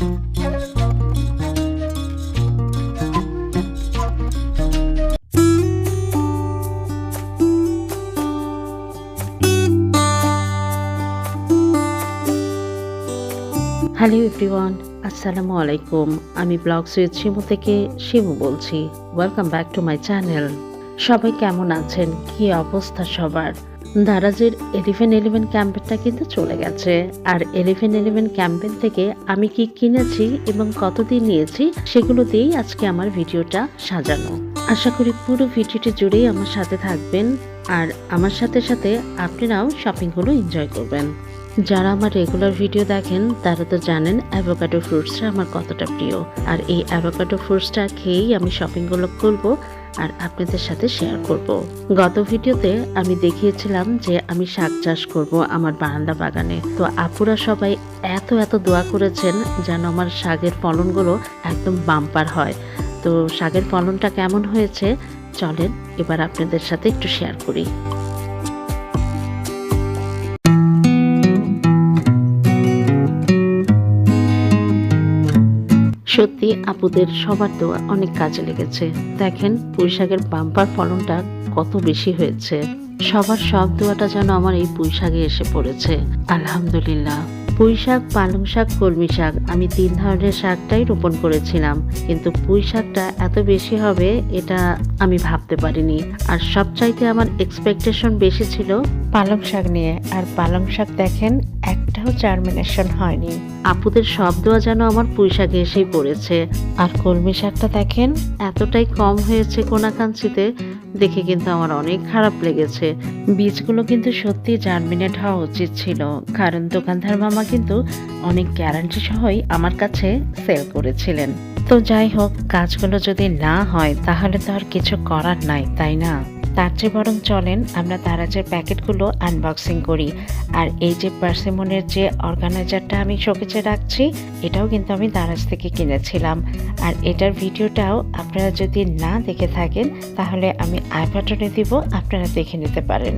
Hello everyone আসসালামু আলাইকুম আমি ব্লগ সুইট শিমু থেকে শিমু বলছি। Welcome back to my channel সবাই কেমন আছেন? কি অবস্থা সবার? দারাজের এলিভেন এলিভেন ক্যাম্পেনটা কিন্তু চলে গেছে। আর এলিভেন এলিভেন ক্যাম্পেন থেকে আমি কি কিনেছি এবং কতদিন নিয়েছি, সেগুলো দিয়েই আজকে আমার ভিডিওটা সাজানো। আশা করি পুরো ভিডিওটি জুড়েই আমার সাথে থাকবেন। আর আমার সাথে সাথে আপনারাও শপিংগুলো এনজয় করবেন। যারা আমার রেগুলার ভিডিও দেখেন, তারা তো জানেন অ্যাভোকাডো ফ্রুটসটা আমার কতটা প্রিয়। আর এই অ্যাভোকাডো ফ্রুটসটা খেয়েই আমি শপিংগুলো করব। আর আপনাদের সাথে শেয়ার করব। গত ভিডিওতে আমি দেখিয়েছিলাম যে আমি শাক চাষ করব আমার বারান্দা বাগানে। তো আপুরা সবাই এত এত দোয়া করেছেন যেন আমার শাকের ফলনগুলো একদম বাম্পার হয়। তো শাকের ফলনটা কেমন হয়েছে? চলেন এবার আপনাদের সাথে একটু শেয়ার করি। সত্যি আপুদের সবার দোয়া অনেক কাজে লেগেছে। দেখেন, পুঁইশাকের বাম্পার ফলনটা কত বেশি হয়েছে। সবার সব দোয়াটা যেন আমার এই পুঁই শাকে এসে পড়েছে। আলহামদুলিল্লাহ। পুঁই শাক পালং শাক কলমি শাক আমি তিন ধরনের শাকটাই রোপণ করেছিলাম। কিন্তু পুঁই শাকটা এত বেশি হবে, এটা আমি ভাবতে পারিনি। আর সবচাইতে আমার এক্সপেকটেশন বেশি ছিল পালং শাক নিয়ে। আর পালং শাক দেখেন, একটাও জার্মিনেশন হয়নি। আপুদের সব দোয়া যেন আমার পুঁই শাকে এসেই পড়েছে। আর কলমি শাকটা দেখেন, এতটাই কম হয়েছে কোনাকাঞ্চিতে দেখে কিন্তু আমার অনেক খারাপ লেগেছে। বীজগুলো কিন্তু সত্যি জার্মিনেট হওয়া উচিত ছিল। কারণ দোকানদার মামা কিন্তু অনেক গ্যারান্টি সহই আমার কাছে সেল করেছিলেন। তো যাই হোক, কাজগুলো যদি না হয়, তাহলে তো আর কিছু করার নাই, তাই না? তার চেয়ে বরং চলেন, আমরা দারাজের প্যাকেটগুলো আনবক্সিং করি। আর এই যে পার্সেমনের যে অর্গানাইজারটা আমি শোকেজে রাখছি, এটাও কিন্তু আমি দারাজ থেকে কিনেছিলাম। আর এটার ভিডিওটাও আপনারা যদি না দেখে থাকেন, তাহলে আমি আই বাটনে দিব, আপনারা দেখে নিতে পারেন।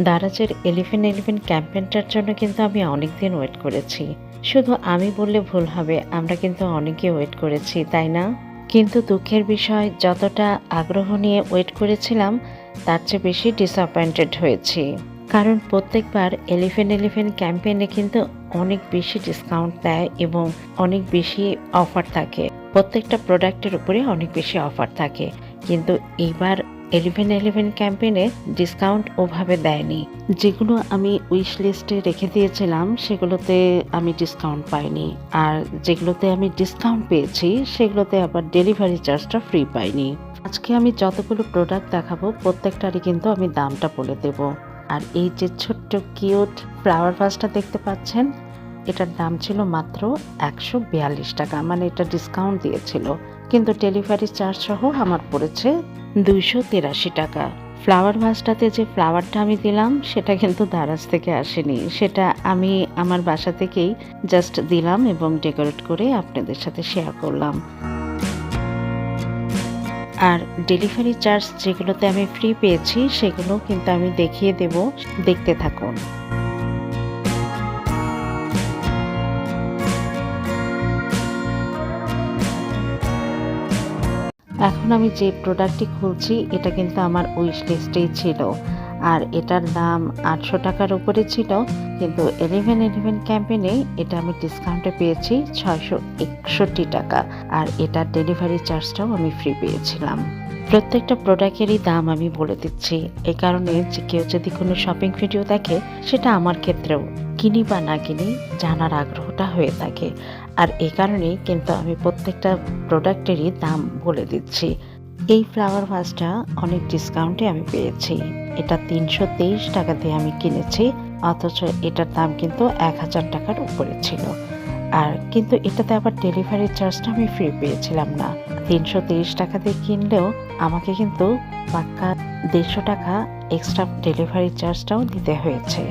দারাজের এলিভেন এলিভেন ক্যাম্পেনটার জন্য কিন্তু আমি অনেক দিন ওয়েট করেছি। শুধু আমি বললে ভুল হবে, আমরা কিন্তু অনেকে ওয়েট করেছি, তাই না? কিন্তু দুঃখের বিষয়, যতটা আগ্রহ নিয়ে ওয়েট করেছিলাম, তার চেয়ে বেশি ডিসঅ্যাপয়েন্টেড হয়েছি। কারণ প্রত্যেকবার এলিফেন্ট এলিফেন্ট ক্যাম্পেইনে কিন্তু অনেক বেশি ডিসকাউন্ট দেয় এবং অনেক বেশি অফার থাকে। প্রত্যেকটা প্রোডাক্টের উপরে অনেক বেশি অফার থাকে। কিন্তু এইবার এলিভেন এলিভেন ক্যাম্পেইনে ডিসকাউন্ট ওভাবে দেয়নি। যেগুলো আমি উইশ লিস্টে রেখে দিয়েছিলাম, সেগুলোতে আমি ডিসকাউন্ট পাইনি। আর যেগুলোতে আমি ডিসকাউন্ট পেয়েছি, সেগুলোতে আবার ডেলিভারি চার্জটা ফ্রি পাইনি। আজকে আমি যতগুলো প্রোডাক্ট দেখাবো, প্রত্যেকটারই কিন্তু আমি দামটা বলে দেব। আর এই যে ছোট্ট কিউট ফ্লাওয়ার ভাসটা দেখতে পাচ্ছেন, এটার দাম ছিল মাত্র একশো বিয়াল্লিশ টাকা মানে এটা ডিসকাউন্ট দিয়েছিল। কিন্তু ডেলিভারি চার্জ সহ আমার পড়েছে দুইশো তেরাশি টাকা। ফ্লাওয়ার ভাসটাতে যে ফ্লাওয়ারটা আমি দিলাম, সেটা কিন্তু দারাজ থেকে আসেনি। সেটা আমি আমার বাসা থেকেই জাস্ট দিলাম এবং ডেকোরেট করে আপনাদের সাথে শেয়ার করলাম। আর ডেলিভারি চার্জ যেগুলোতে আমি ফ্রি পেয়েছি, সেগুলো কিন্তু আমি দেখিয়ে দেব। দেখতে থাকুন। এখন আমি যে প্রোডাক্টটি খুলছি, এটা কিন্তু আমার উইশ লিস্টেই ছিল। আর এটার দাম আটশো টাকার উপরে ছিল, কিন্তু এলিভেন এলিভেন ক্যাম্পেনে এটা আমি ডিসকাউন্টে পেয়েছি ছয়শো একষট্টি টাকা। আর এটার ডেলিভারি চার্জটাও আমি ফ্রি পেয়েছিলাম। প্রত্যেকটা প্রোডাক্টেরই দাম আমি বলে দিচ্ছি। এ কারণে যে কেউ যদি কোনো শপিং ভিডিও দেখে, সেটা আমার ক্ষেত্রেও কিনি বা না কিনি জানার আগ্রহটা হয়ে থাকে। আর এই কারণেই কিন্তু আমি প্রত্যেকটা প্রোডাক্টেরই দাম বলে দিচ্ছি। এই ফ্লাওয়ার ভাসটা অনেক ডিসকাউন্টে আমি পেয়েছি। এটা তিনশো তেইশ টাকা দিয়ে আমি কিনেছি, অথচ এটার দাম কিন্তু এক হাজার টাকার উপরে ছিল। আর কিন্তু এটাতে আবার ডেলিভারি চার্জটা আমি ফ্রি পেয়েছিলাম না। তিনশো তেইশ টাকা দিয়ে কিনলেও আমাকে কিন্তু পাক্কা দেড়শো টাকা এক্সট্রা ডেলিভারি চার্জটাও দিতে হয়েছে।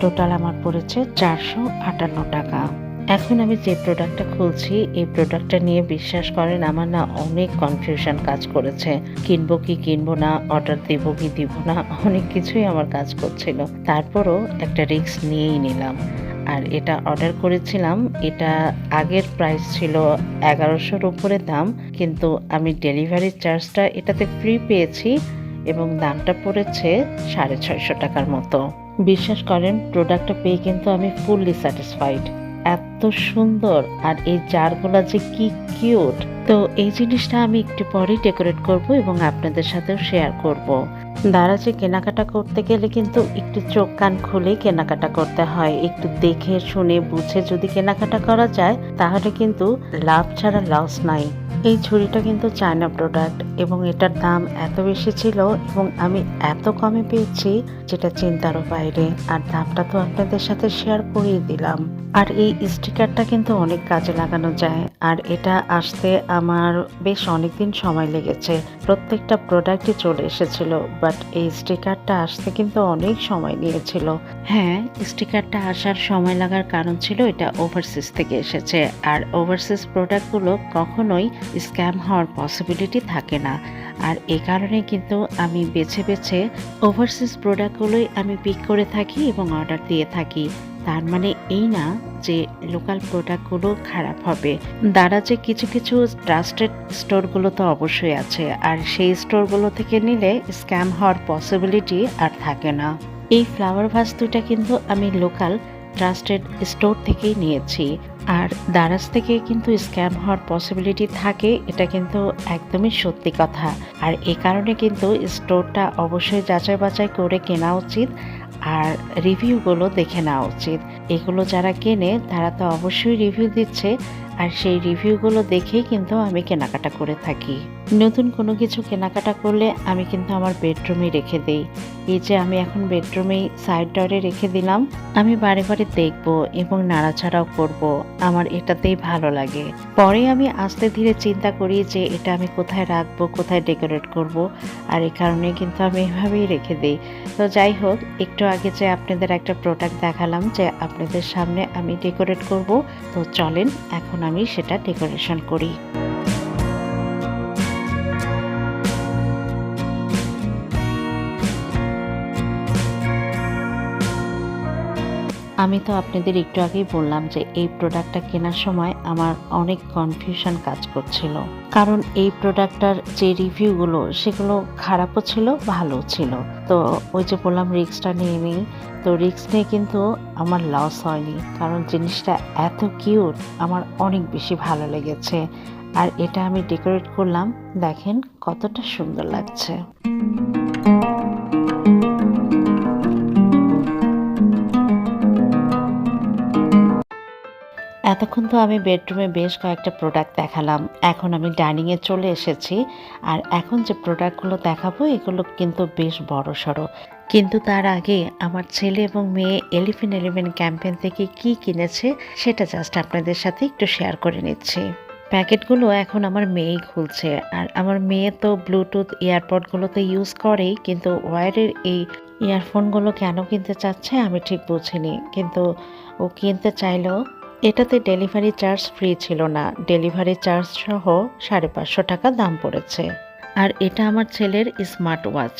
টোটাল আমার পড়েছে চারশো আটান্ন টাকা। এখন আমি যে প্রোডাক্টটা খুলছি, এই প্রোডাক্টটা নিয়ে বিশ্বাস করেন, আমার না অনেক কনফিউশন কাজ করেছে। কিনবো কি কিনবো না অর্ডার দেবো কি দিব না, অনেক কিছুই আমার কাজ করছিল। তারপরও একটা রিস্ক নিয়েই নিলাম। আর এটা অর্ডার করেছিলাম, এটা আগের প্রাইস ছিল এগারোশোর উপরে দাম, কিন্তু আমি ডেলিভারি চার্জটা এটাতে ফ্রি পেয়েছি এবং দামটা পড়েছে সাড়ে ছয়শো টাকার মতো। বিশ্বাস করেন প্রোডাক্টটা পেয়ে কিন্তু আমি ফুললি স্যাটিসফাইড এত সুন্দর আর এই জারগুলা যে কি কিউট। তো এই জিনিসটা আমি একটু পরেই ডেকোরেট করব এবং আপনাদের সাথেও শেয়ার করব। যে কেনাকাটা করতে গেলে কিন্তু একটু চোখ কান খুলেই কেনাকাটা করতে হয়। একটু দেখে, শুনে, বুঝে যদি কেনাকাটা করা যায়, তাহলে কিন্তু লাভ ছাড়া লস নাই। এই ছুরিটা কিন্তু চায়না প্রোডাক্ট এবং এটার দাম এত বেশি ছিল এবং আমি এত কমে পেয়েছি যেটা চিন্তারও বাইরে। আর দামটা তো আপনাদের সাথে শেয়ার করিয়ে দিলাম। আর এই স্টিকারটা কিন্তু অনেক কাজে লাগানো যায়। আর এটা আসতে আমার বেশ অনেকদিন সময় লেগেছে। প্রত্যেকটা প্রোডাক্টই চলে এসেছিল বাট এই স্টিকারটা আসতে কিন্তু অনেক সময় নিয়েছিল। হ্যাঁ স্টিকারটা আসার সময় লাগার কারণ ছিল এটা ওভারসিজ থেকে এসেছে। আর ওভারসিজ প্রোডাক্টগুলো কখনোই স্ক্যাম হওয়ার পসিবিলিটি থাকে না। আর এ কারণে কিন্তু আমি বেছে বেছে ওভারসিজ প্রোডাক্টগুলোই আমি পিক করে থাকি এবং অর্ডার দিয়ে থাকি। তার মানে এই না যে লোকাল প্রোডাক্টগুলো খারাপ হবে। দ্বারা যে কিছু কিছু ট্রাস্টেড স্টোরগুলো তো অবশ্যই আছে। আর সেই স্টোরগুলো থেকে নিলে স্ক্যাম হওয়ার পসিবিলিটি আর থাকে না। এই ফ্লাওয়ার ভাস দুটা কিন্তু আমি লোকাল ট্রাস্টেড স্টোর থেকেই নিয়েছি। আর দারাজ থেকে কিন্তু স্ক্যাম হওয়ার পসিবিলিটি থাকে, এটা কিন্তু একদমই সত্যি কথা। আর এ কারণে কিন্তু স্টোরটা অবশ্যই যাচাই বাছাই করে কেনা উচিত আর রিভিউগুলো দেখে নেওয়া উচিত। এগুলো যারা কেনে, তারা তো অবশ্যই রিভিউ দিচ্ছে আর সেই রিভিউগুলো দেখেই কিন্তু আমি কেনাকাটা করে থাকি। নতুন কোনো কিছু কেনাকাটা করলে আমি কিন্তু আমার বেডরুমে রেখে দেই। এই যে আমি এখন বেডরুমেই সাইড ডরে রেখে দিলাম, আমি বারে বারে দেখব এবং নাড়াচাড়াও করব। আমার এটাতেই ভালো লাগে। পরে আমি আস্তে ধীরে চিন্তা করি যে এটা আমি কোথায় রাখব, কোথায় ডেকোরেট করব, আর এই কারণে কিন্তু আমি এভাবেই রেখে দিই। তো যাই হোক, একটু আগে যে আপনাদের একটা প্রোডাক্ট দেখালাম যে আপনাদের সামনে আমি ডেকোরেট করব, তো চলেন এখন আমি সেটা ডেকোরেশন করি। আমি তো আপনাদের একটু আগেই বললাম যে এই প্রোডাক্টটা কেনার সময় আমার অনেক কনফিউশন কাজ করছিল। কারণ এই প্রোডাক্টটার যে রিভিউগুলো সেগুলো খারাপও ছিল ভালো ছিল। তো ওই যে বললাম রিক্সটা নিয়ে নিই। তো রিক্স নিয়ে কিন্তু আমার লস হয়নি। কারণ জিনিসটা এত কিউট আমার অনেক বেশি ভালো লেগেছে। আর এটা আমি ডেকোরেট করলাম, দেখেন কতটা সুন্দর লাগছে। এতক্ষণ তো আমি বেডরুমে বেশ কয়েকটা প্রোডাক্ট দেখালাম। এখন আমি ডাইনিংয়ে চলে এসেছি। আর এখন যে প্রোডাক্টগুলো দেখাবো, এগুলো কিন্তু বেশ বড় সড়ো কিন্তু তার আগে আমার ছেলে এবং মেয়ে এলিফেন্ট এলিভেন ক্যাম্পেন থেকে কি কিনেছে, সেটা জাস্ট আপনাদের সাথে একটু শেয়ার করে নিচ্ছি। প্যাকেটগুলো এখন আমার মেয়েই খুলছে। আর আমার মেয়ে তো ব্লুটুথ এয়ারপডগুলো তো ইউজ করেই, কিন্তু ওয়ারের এই ইয়ারফোনগুলো কেন কিনতে চাচ্ছে আমি ঠিক বুঝিনি। কিন্তু ও কিনতে চাইলেও এটাতে ডেলিভারি চার্জ ফ্রি ছিল না। ডেলিভারি চার্জ সহ সাড়ে পাঁচশো টাকা দাম পড়েছে। আর এটা আমার ছেলের স্মার্ট ওয়াচ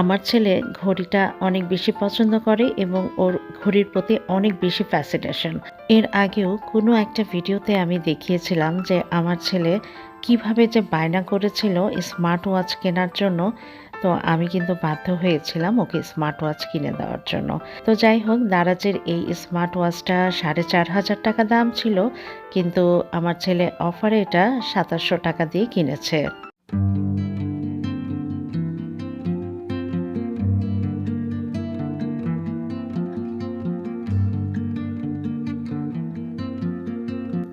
আমার ছেলে ঘড়িটা অনেক বেশি পছন্দ করে এবং ওর ঘড়ির প্রতি অনেক বেশি ফ্যাসিনেশন এর আগেও কোনো একটা ভিডিওতে আমি দেখিয়েছিলাম যে আমার ছেলে কীভাবে যে বায়না করেছিল স্মার্ট ওয়াচ কেনার জন্য তো আমি কিন্তু বাধ্য হয়েছিলাম ওকে স্মার্ট ওয়াচ কিনে দেওয়ার জন্য। তো যাই হোক দারাজের এই স্মার্ট ওয়াচটা সাড়ে চার হাজার টাকা দাম ছিল, কিন্তু আমার ছেলে অফারে এটা সাতাশশো টাকা দিয়ে কিনেছে।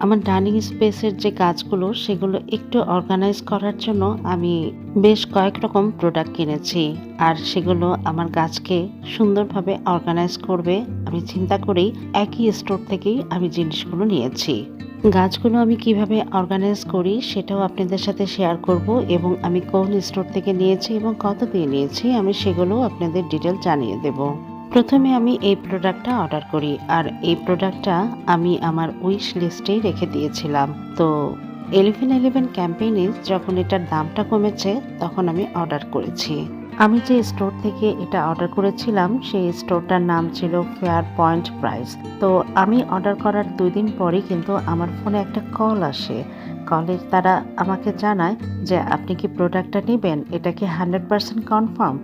আমার ডাইনিং স্পেসের যে কাজগুলো, সেগুলো একটু অর্গানাইজ করার জন্য আমি বেশ কয়েক রকম প্রোডাক্ট কিনেছি। আর সেগুলো আমার গাছকে সুন্দরভাবে অর্গানাইজ করবে। আমি চিন্তা করেই একই স্টোর থেকেই আমি জিনিসগুলো নিয়েছি। গাছগুলো আমি কীভাবে অর্গানাইজ করি, সেটাও আপনাদের সাথে শেয়ার করব এবং আমি কোন স্টোর থেকে নিয়েছি এবং কত দিয়ে নিয়েছি, আমি সেগুলো আপনাদের ডিটেল জানিয়ে দেবো। প্রথমে আমি এই প্রোডাক্টটা অর্ডার করি, আর এই প্রোডাক্টটা আমি আমার উইশ লিস্টেই রেখে দিয়েছিলাম। তো এলিভেন এলেভেন ক্যাম্পেইনে যখন এটার দামটা কমেছে, তখন আমি অর্ডার করেছি। আমি যে স্টোর থেকে এটা অর্ডার করেছিলাম, সেই স্টোরটার নাম ছিল ফেয়ার পয়েন্ট প্রাইস তো আমি অর্ডার করার দুই দিন পরেই কিন্তু আমার ফোনে একটা কল আসে। কলের তারা আমাকে জানায় যে, আপনি কি প্রোডাক্টটা নেবেন? এটা কি হান্ড্রেড পার্সেন্ট কনফার্ম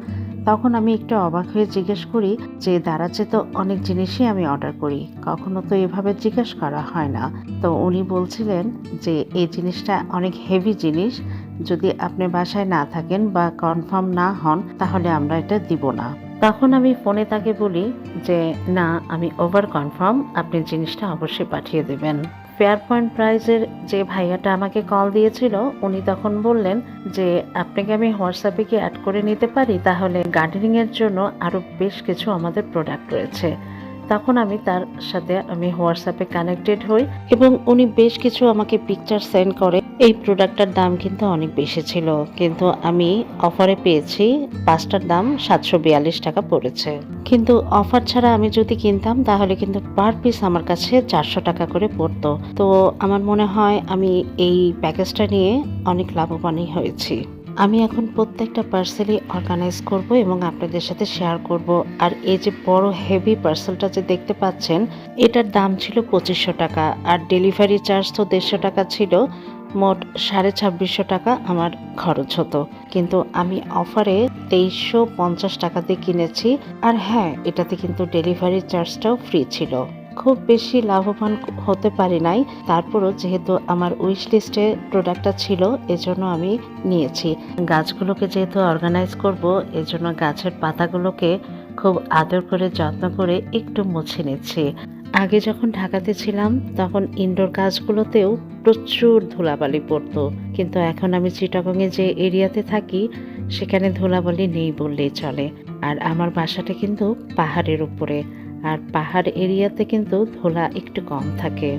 তখন আমি একটু অবাক হয়ে জিজ্ঞেস করি যে, দারাজে তো অনেক জিনিসই আমি অর্ডার করি। কখনো তো এভাবে জিজ্ঞেস করা হয় না। তো উনি বলছিলেন যে, এই জিনিসটা অনেক হেভি জিনিস। যদি আপনি বাসায় না থাকেন বা কনফার্ম না হন, তাহলে আমরা এটা দিব না। তখন আমি ফোনে তাকে বলি যে, না, আমি ওভার কনফার্ম আপনি জিনিসটা অবশ্যই পাঠিয়ে দেবেন। ফেয়ার পয়েন্ট প্রাইজের যে ভাইয়াটা আমাকে কল দিয়েছিল, উনি তখন বললেন যে, আপনাকে আমি হোয়াটসঅ্যাপে কি অ্যাড করে নিতে পারি? তাহলে গার্ডেনিংয়ের জন্য আরও বেশ কিছু আমাদের প্রোডাক্ট রয়েছে। তখন আমি তার সাথে আমি হোয়াটসঅ্যাপে কানেক্টেড হই এবং উনি বেশ কিছু আমাকে পিকচার সেন্ড করে। এই প্রোডাক্টটার দাম কিন্তু অনেক বেশি ছিল, কিন্তু আমি অফারে পেয়েছি পাঁচটার দাম সাতশো বিয়াল্লিশ টাকা পড়েছে। কিন্তু অফার ছাড়া আমি যদি কিনতাম, তাহলে কিন্তু পার পিস আমার কাছে চারশো টাকা করে পড়তো। তো আমার মনে হয় আমি এই প্যাকেজটা নিয়ে অনেক লাভবানই হয়েছি। আমি এখন প্রত্যেকটা পার্সেলই অর্গানাইজ করব এবং আপনাদের সাথে শেয়ার করব। আর এই যে বড় হেভি পার্সেলটা যে দেখতে পাচ্ছেন, এটার দাম ছিল পঁচিশশো টাকা আর ডেলিভারি চার্জ তো দেড়শো টাকা ছিল, মোট সাড়ে ছাব্বিশশো টাকা আমার খরচ হতো। কিন্তু আমি অফারে তেইশশো পঞ্চাশ টাকাতে কিনেছি, আর হ্যাঁ এটাতে কিন্তু ডেলিভারি চার্জটাও ফ্রি ছিল। খুব বেশি লাভবান হতে পারি নাই। তারপরও যেহেতু আমার উইশ লিস্টে প্রোডাক্টটা ছিল, এজন্য আমি নিয়েছি। গাছগুলোকে যেহেতু অর্গানাইজ করব, এজন্য গাছের পাতাগুলোকে খুব আদর করে, যত্ন করে একটু মুছে নিচ্ছি। আগে যখন ঢাকাতে ছিলাম, তখন ইনডোর গাছগুলোতেও প্রচুর ধুলাবালি পড়তো। কিন্তু এখন আমি চিটাগংয়ে যে এরিয়াতে থাকি, সেখানে ধুলাবালি নেই বললেই চলে। আর আমার বাসাটা কিন্তু পাহাড়ের উপরে। আর পাহাড় এরিয়াতে কিন্তু ধুলা একটু কম থাকে।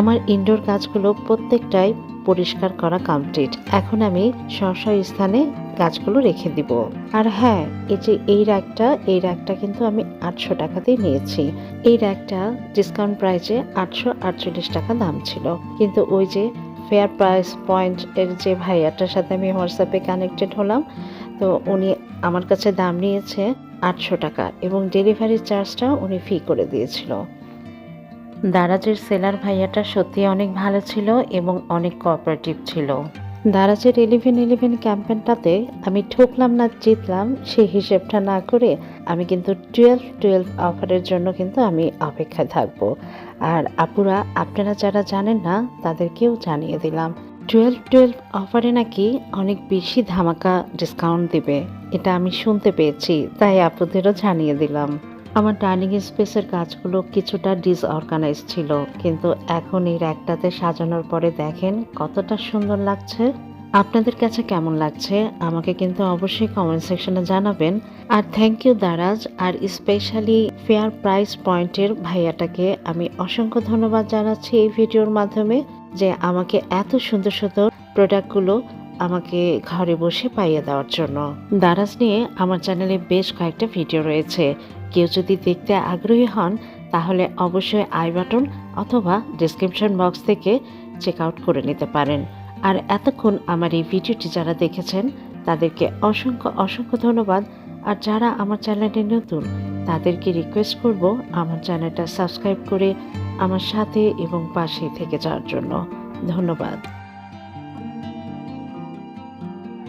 আমার ইনডোর গাছগুলো প্রত্যেকটাই পরিষ্কার করা কমপ্লিট এখন আমি স্ব স্থানে গাছগুলো রেখে দিব। আর হ্যাঁ এই যে এই র্যাকটা এই র্যাকটা কিন্তু আমি আটশো টাকাতেই নিয়েছি। এই র্যাকটা ডিসকাউন্ট প্রাইসে আটশো আটচল্লিশ টাকা দাম ছিল। কিন্তু ওই যে ফেয়ার প্রাইস পয়েন্ট এর যে ভাইয়াটার সাথে আমি হোয়াটসঅ্যাপে কানেক্টেড হলাম, তো উনি আমার কাছে দাম নিয়েছে আটশো টাকা এবং ডেলিভারি চার্জটা উনি ফি করে দিয়েছিল। দারাজের সেলার ভাইয়াটা সত্যি অনেক ভালো ছিল এবং অনেক কোঅপারেটিভ ছিল। দারাজের ইলেভেন ইলেভেন ক্যাম্পেনটাতে আমি ঠকলাম না, জিতলাম, সেই হিসেবটা না করে আমি কিন্তু টুয়েলভ টুয়েলভ অফারের জন্য কিন্তু আমি অপেক্ষায় থাকব। আর আপুরা, আপনারা যারা জানেন না, তাদেরকেও জানিয়ে দিলাম, টুয়েলভ টুয়েলভ অফারে নাকি অনেক বেশি ধামাকা ডিসকাউন্ট দিবে, এটা আমি শুনতে পেয়েছি, তাই আপুদেরও জানিয়ে দিলাম। আমার ডাইনিং স্পেসের কাজগুলো কিছুটা ডিসঅর্গানাইজ ছিল, কিন্তু এখন এই র্যাকটাতে সাজানোর পরে দেখেন কতটা সুন্দর লাগছে। আপনাদের কাছে কেমন লাগছে? আমাকে কিন্তু অবশ্যই কমেন্ট সেকশনে জানাবেন। আর থ্যাংক ইউ দারাজ। আর স্পেশালি ফেয়ার প্রাইস পয়েন্টের ভাইয়াটাকে আমি অসংখ্য ধন্যবাদ জানাচ্ছি এই ভিডিওর মাধ্যমে যে আমাকে এত সুন্দর সুন্দর প্রোডাক্টগুলো আমাকে ঘরে বসে পাইয়ে দেওয়ার জন্য। দারাজ নিয়ে আমার চ্যানেলে বেশ কয়েকটা ভিডিও রয়েছে। কেউ যদি দেখতে আগ্রহী হন, তাহলে অবশ্যই আই বাটন অথবা ডিসক্রিপশন বক্স থেকে চেক আউট করে নিতে পারেন। আর এতক্ষণ আমার এই ভিডিওটি যারা দেখেছেন, তাদেরকে অসংখ্য অসংখ্য ধন্যবাদ। আর যারা আমার চ্যানেলে নতুন, তাদেরকে রিকোয়েস্ট করব আমার চ্যানেলটা সাবস্ক্রাইব করে আমার সাথে এবং পাশে থেকে যাওয়ার জন্য। ধন্যবাদ।